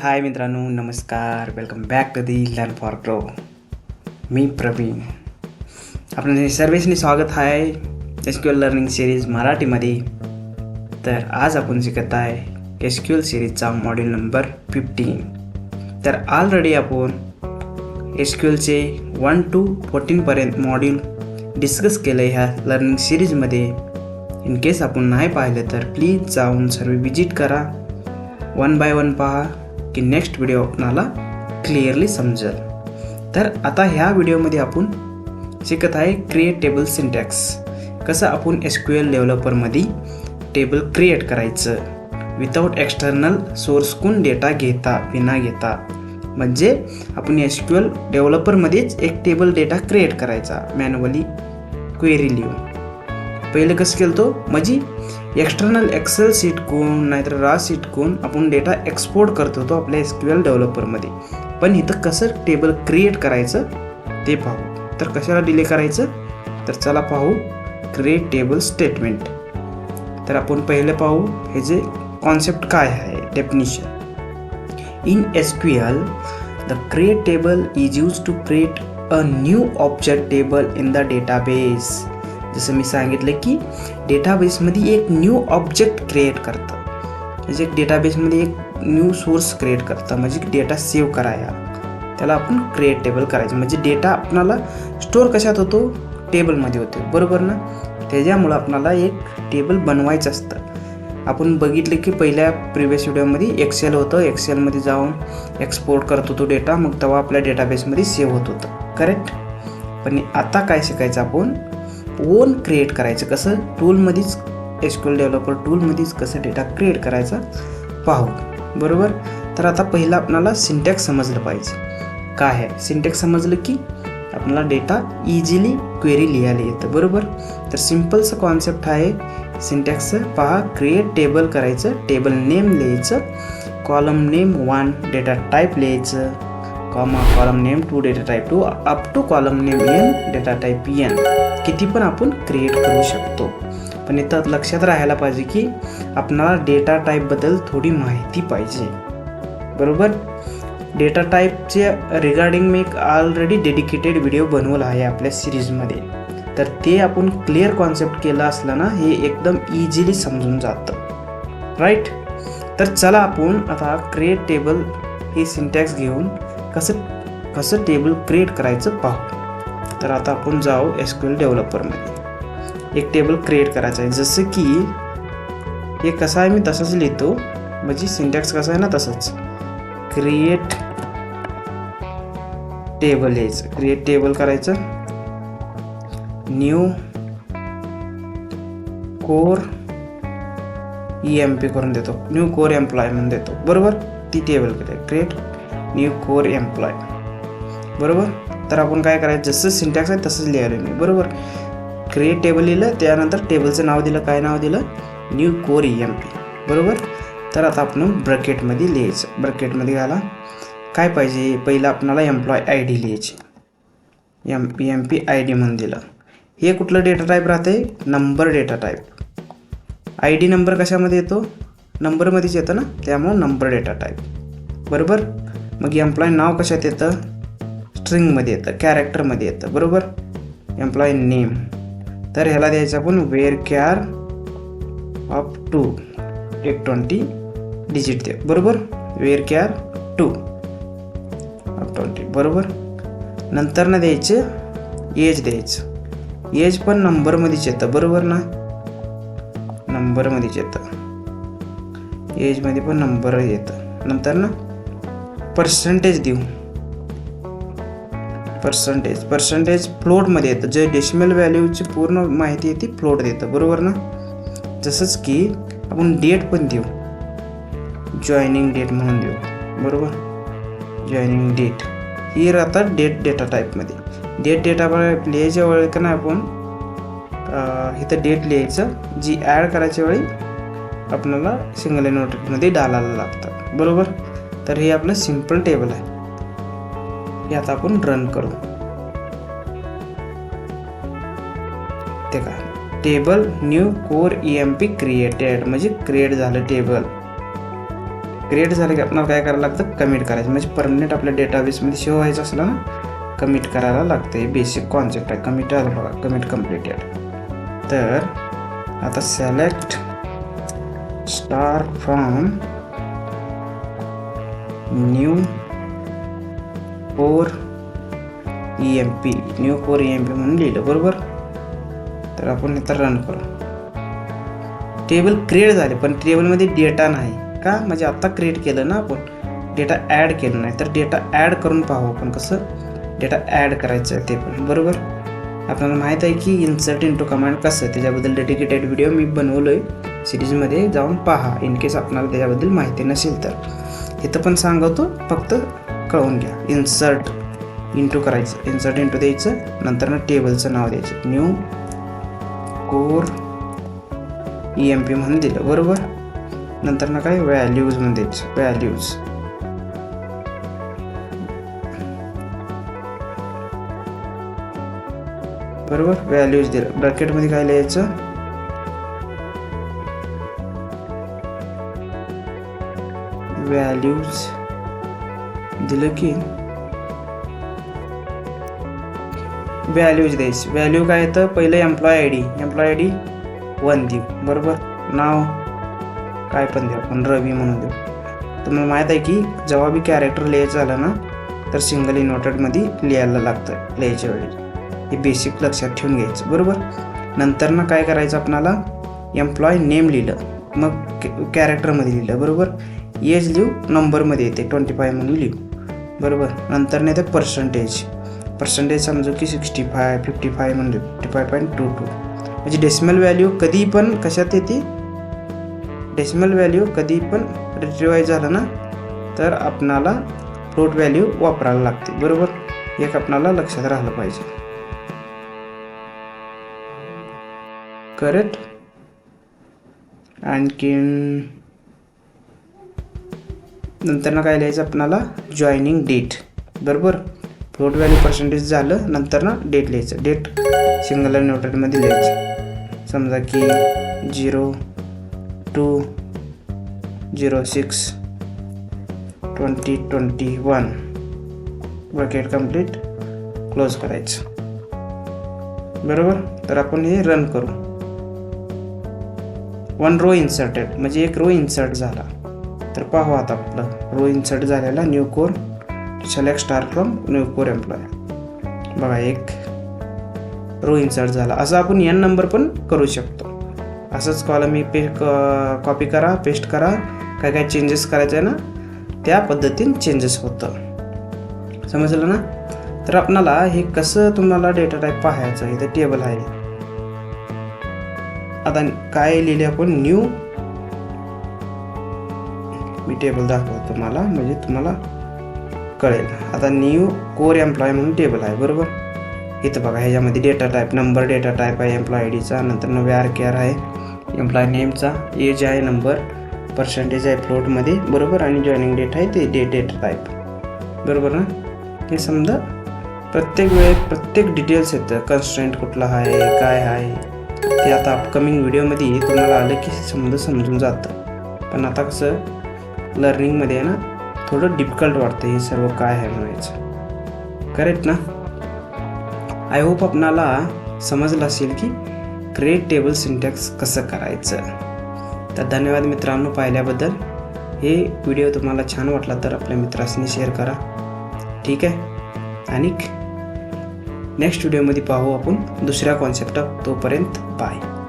हाय मित्रांनो नमस्कार. Welcome back to the learn for grow मी प्रवीण. आपलं सर्वेसने स्वागत आहे S Q L learning series मराठीमध्ये. तर आज आपण शिकत आहे एस क्यू एल सिरीजचा मॉड्यूल नंबर फिफ्टीन तर ऑलरेडी आपण एस क्यू एलचे वन टू फोर्टीनपर्यंत मॉड्यूल डिस्कस केलं ह्या लर्निंग सिरीजमध्ये इन केस आपण नाही पाहिलं तर प्लीज जाऊन सर्व विजिट करा. वन बाय वन पहा. की नेक्स्ट व्हिडिओ आपणाला क्लिअरली समजेल. तर आता ह्या व्हिडिओमध्ये आपण शिकत आहे क्रिएट टेबल सिंटॅक्स कसं आपण एस क्यू एल डेव्हलपरमध्ये टेबल क्रिएट करायचं? विदाऊट एक्स्टर्नल सोर्सकून डेटा घेता विना घेता? म्हणजे आपण एस क्यू एल डेव्हलपरमध्येच एक टेबल डेटा क्रिएट करायचा मॅन्युअली क्वेरी लिहून. पहिले कसं केलं तो म्हणजे एक्सटर्नल एक्सेल सीट कोण नाहीतर रा सीट कोण आपण डेटा एक्सपोर्ट करत होतो आपल्या एस क्यू एल डेव्हलपरमध्ये पण इथं कसं टेबल क्रिएट करायचं ते पाहू. तर कशाला डिले करायचं? तर चला पाहू. क्रिएट टेबल स्टेटमेंट तर आपण पहिले पाहू हे जे कॉन्सेप्ट काय आहे definition in S Q L the create table is use to create a new object table in the database जसं मी सांगितलं की डेटाबेसमध्ये एक न्यू ऑब्जेक्ट क्रिएट करतं. म्हणजे डेटाबेसमध्ये एक न्यू सोर्स क्रिएट करतं. म्हणजे डेटा सेव्ह करायला. त्याला आपण क्रिएट टेबल करायचं. म्हणजे डेटा आपणाला स्टोअर कशात होतो? टेबलमध्ये होतो. बरोबर ना? त्याच्यामुळं आपणाला एक टेबल बनवायचं असतं. आपण बघितलं की पहिल्या प्रिव्हियस व्हिडिओमध्ये एक्सेल होतं. एक्सेलमध्ये जाऊन एक्सपोर्ट करत होतो डेटा मग तेव्हा आपल्या डेटाबेसमध्ये सेव्ह होत होतं. करेक्ट पण आता काय शिकायचं आपण? ओन क्रिएट करायचं. कसं? टूलमध्येच एस डेव्हलपर टूलमध्येच कसं डेटा क्रिएट करायचा? पाहू. बरोबर? तर आता पहिलं आपणाला सिंटॅक्स समजलं पाहिजे. काय आहे? सिंटॅक्स समजलं की आपल्याला डेटा इझिली क्वेरी लिहायला येतं. बरोबर? तर सिम्पलचं कॉन्सेप्ट आहे सिंटॅक्सचं पहा क्रिएट टेबल करायचं टेबल नेम लिहायचं column name one data type लिहायचं. Comma column name two data type two up to column name N data type N किती पण आपण क्रिएट करू शकतो. पण इथं लक्षात राहायला पाहिजे की आपणाला डेटा टाईपबद्दल थोडी माहिती पाहिजे. बरोबर? डेटा टाईपचे रिगार्डिंग मी एक ऑलरेडी डेडिकेटेड व्हिडिओ बनवला आहे आपल्या सिरीजमध्ये तर ते आपण क्लिअर कॉन्सेप्ट केलं असलं ना हे एकदम इझिली समजून जातं. राईट तर चला आपण आता क्रिएट टेबल हे सिंटॅक्स घेऊन कसं कसं टेबल क्रिएट करायचं पाहू. तर आता आपण जाऊ एस क्यू एल डेव्हलपरमध्ये एक टेबल क्रिएट करायचं आहे. जसं की हे कसं आहे मी तसंच लिहितो. म्हणजे सिंटॅक्स कसं आहे ना तसंच. क्रिएट टेबल यायचं क्रिएट टेबल करायचं. New core E M P करून देतो. न्यू कोर एम्प्लॉय म्हणून देतो. बरोबर? ती table create new core employee बरोबर? तर आपण काय करायचं? जसं सिंटॅक्स आहे तसंच लिहायला मी. बरोबर? क्रिएट टेबल लिहिलं त्यानंतर टेबलचं नाव दिलं. काय नाव दिलं? New core E M P बरोबर? तर आता आपण ब्रकेटमध्ये लिहायचं. ब्रकेटमध्ये घाला. काय पाहिजे? पहिलं आपणाला एम्प्लॉय आय डी लिहायची. M P M P I D म्हणून दिलं. हे कुठलं डेटा टाईप राहते number data type I D number कशामध्ये येतो? नंबरमध्येच येतं ना? त्यामुळं नंबर डेटा टाईप बरोबर? मग एम्प्लॉय नाव कशात येतं? स्ट्रिंगमध्ये येतं कॅरेक्टरमध्ये येतं बरोबर? एम्प्लॉय नेम तर ह्याला द्यायचं आपण वेअर कॅर ऑफ टू एक ट्वेंटी डिजिट दे बरोबर? Varchar two of twenty बरोबर? नंतर ना द्यायचं एज द्यायचं. एज पण नंबरमध्येच येतं बरोबर ना? नंबरमध्येच येतं. एजमध्ये पण नंबर येतं. नंतर ना पर्सेंटेज देऊ. पर्सेंटेज पर्सेंटेज फ्लोटमध्ये येतं. जे डेसिमल व्हॅल्यूची पूर्ण माहिती आहे ती फ्लोट देतं. बरोबर ना? जसंच की आपण डेट पण देऊ. जॉईनिंग डेट म्हणून देऊ. बरोबर? जॉईनिंग डेट ही राहतात डेट डेटा टाईपमध्ये डेट डेटा लिहायच्या वेळी का नाही आपण इथं डेट लिहायचं जी ॲड करायच्या वेळी आपल्याला सिंगल नोटमध्ये डालायला लागतं बरोबर? तर हे आपलं सिंपल टेबल आहे. हे आता आपण रन करू. ते का table new core E M P created म्हणजे क्रिएट झालं टेबल क्रिएट झालं की आपल्याला काय करायला लागतं? कमिट करायचं. म्हणजे परमनंट आपल्या डेटाबेसमध्ये शो व्हायचं असलं ना कमिट करायला लागतं हे बेसिक कॉन्सेप्ट आहे. कमिट आलं बघा. कमिट कम्प्लिटेड तर आता select star from new four E M P new four E M P म्हणून लिहिलं बरोबर? तर आपण इथं रन करू. टेबल क्रिएट झाले पण टेबलमध्ये डेटा नाही का? म्हणजे आत्ता क्रिएट केलं ना आपण. डेटा ॲड केलं नाही. तर डेटा ॲड करून पाहू आपण कसं? डेटा ॲड करायचं आहे ते पण बरोबर? आपल्याला माहीत आहे की इन्सर्ट इंटू कमांड कसं त्याच्याबद्दल डेडिकेटेड व्हिडिओ मी बनवलो आहे सिरीजमध्ये जाऊन पहा इन केस आपल्याला त्याच्याबद्दल माहिती नसेल तर. इथं पण सांगतो फक्त कळवून घ्या. इन्सर्ट इंटू करायचं. इन्सर्ट इंटू द्यायचं नंतर ना टेबलचं नाव द्यायचं. New core E M P म्हणून दिलं. बरोबर? नंतर ना काय? व्हॅल्यूज म्हणून द्यायचं. व्हॅल्यूज बरोबर? व्हॅल्यूज दिलं. ब्रॅकेटमध्ये काय लिहायचं? व्हॅल्यूज दिलं की व्हॅल्यूज द्यायची व्हॅल्यू काय येतं? पहिलं employee I D employee I D one देऊ. बरोबर? नाव काय पण देऊ आपण रवी म्हणून देऊ. तुम्हाला माहीत आहे की जेव्हा बी कॅरेक्टर लिहायचं झालं ना तर सिंगल इन्व्हर्टेडमध्ये लिहायला लागतं लिहायच्या वेळी. हे बेसिक लक्षात ठेवून घ्यायचं बरोबर? नंतर ना काय करायचं आपणाला? एम्प्लॉय नेम लिहिलं. मग कॅरेक्टरमध्ये लिहिलं बरोबर? एज लिहू. नंबरमध्ये येते. ट्वेंटी फाय म्हणून लिहू. बरोबर? नंतर नाही तर पर्सेंटेज पर्सेंटेज समजू की सिक्स्टी फाय फिफ्टी फाय म्हणजे fifty five point two two म्हणजे डेसिमल व्हॅल्यू कधी पण कशात येते? डेसिमल व्हॅल्यू कधी पण रिट्रिवाईज झालं ना तर आपणाला फ्लोट व्हॅल्यू वापरायला लागते. बरोबर? एक आपणाला लक्षात राहिलं पाहिजे. करेक्ट आणखीन नंतर ना काय लिहायचं आपणाला? जॉईनिंग डेट बरोबर? फ्लोट व्हॅल्यू पर्सेंटेज झालं नंतर ना डेट लिहायचं. डेट सिंगल नोटेडमध्ये लिहायचं. समजा की zero two zero six twenty twenty one bracket complete close करायचं. बरोबर? तर आपण हे रन करू. वन रो इन्सर्टेड म्हणजे एक रो इन्सर्ट झाला. तर पाहू आता आपलं. रो इन्सर्ट झालेला new core select star from new core employee बघा एक रो इन्सर्ट झाला. असं आपण एन नंबर पण करू शकतो. असंच कॉलम मी पे कॉपी करा पेस्ट करा. काय काय चेंजेस करायचे आहे ना त्या पद्धतीने चेंजेस होतं. समजलं ना? तर आपणाला हे कसं तुम्हाला डेटा टाईप पाहायचं इथं टेबल आहे. आता काय लिहिले आपण? न्यू मी टेबल दाखवतो तुम्हाला म्हणजे तुम्हाला कळेल. आता न्यू कोर एम्प्लॉय म्हणून टेबल आहे बरोबर? इथं बघा ह्याच्यामध्ये data type number data type आहे एम्प्लॉय आय डीचा नंतर व्यार केअर आहे. एम्प्लॉय नेमचा एज आहे नंबर पर्सेंटेज आहे फ्लोटमध्ये बरोबर? आणि जॉईनिंग डेट आहे ते डे डेटा टाईप बरोबर ना? हे समजा प्रत्येक वेळेत प्रत्येक डिटेल्स येतं. कन्स्टंट कुठला आहे काय आहे ते आता अपकमिंग व्हिडिओमध्ये तुम्हाला आलं की समजा समजून जातं. पण आता कसं लर्निंगमध्ये आहे ना थोडं डिफिकल्ट वाटतं हे सर्व काय आहे म्हणायचं. करेक्ट ना? आय होप आपणाला समजलं असेल की क्रिएट टेबल सिंटॅक्स कसं करायचं. तर धन्यवाद मित्रांनो पाहिल्याबद्दल. हे व्हिडिओ तुम्हाला छान वाटला तर आपल्या मित्रांनी शेअर करा. ठीक आहे? आणि नेक्स्ट व्हिडिओमध्ये पाहू आपण दुसऱ्या कॉन्सेप्ट तोपर्यंत बाय